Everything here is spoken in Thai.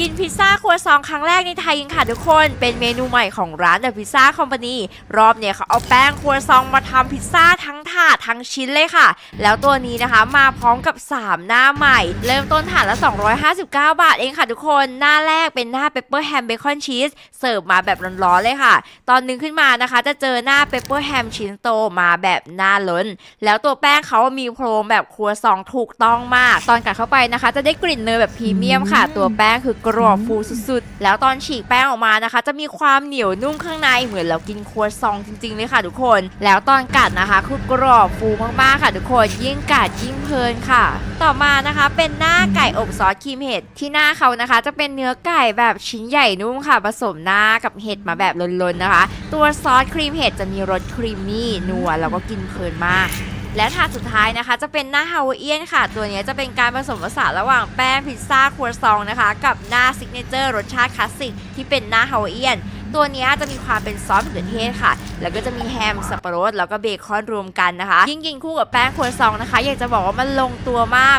กินพิซซ่าครัวซองครั้งแรกในไทยยิงค่ะทุกคน เป็นเมนูใหม่ของร้านเดอะพิซซ่าคอมพานีรอบเนี่ยเขาเอาแป้งครัวซองมาทำพิซซ่า ทั้งถาดทั้งชิ้นเลยค่ะ แล้วตัวนี้นะคะมาพร้อมกับ 3 หน้าใหม่ เริ่มต้นถาดละ 259 บาทเองค่ะทุกคน หน้าแรกเป็นหน้าเปปเปอร์แฮมเบคอนชีสเสิร์ฟมาแบบร้อนๆเลยค่ะ ตอนนึงขึ้นมานะคะ จะเจอหน้าเปปเปอร์แฮมชิ้นโตมาแบบหน้าล้น แล้วตัวแป้งเขามีโครงแบบครัวซองถูกต้องมาก ตอนกัดเข้าไปนะคะ จะได้กลิ่นเนยแบบพรีเมียมค่ะ ตัวแป้งคือกรอบฟูสุดๆ แล้วตอนฉีกแป้งออกมานะคะ จะมีความเหนียวนุ่มข้างในเหมือนเรากินครัวซองจริงๆเลยค่ะทุกคน แล้วตอนกัดนะคะคือกรอบฟูมากๆค่ะทุกคนยิ่งกัดยิ่งเพลินค่ะ ต่อมานะคะเป็นหน้าไก่อบซอสครีมเห็ดที่หน้าเขานะคะ จะเป็นเนื้อไก่แบบชิ้นใหญ่นุ่มค่ะ ผสมหน้ากับเห็ดมาแบบล้นๆนะคะ ตัวซอสครีมเห็ดจะมีรสครีมมี่นัวแล้วก็กินเพลินมาก และถาดสุดท้ายนะคะ จะเป็นหน้าฮาวาเอียนค่ะ ตัวนี้จะเป็นการผสมผสานระหว่างแป้งพิซซ่าครัวซองนะคะ กับหน้าซิกเนเจอร์รสชาติคลาสสิกที่เป็นหน้าฮาวาเอียนตัวนี้จะมีความเป็นซอสมะเขือเทศค่ะ แล้วก็จะมีแฮมสับปะรด แล้วก็เบคอนรวมกันนะคะ ยิ่งกินคู่กับแป้งครัวซองนะคะ อยากจะบอกว่ามันลงตัวมาก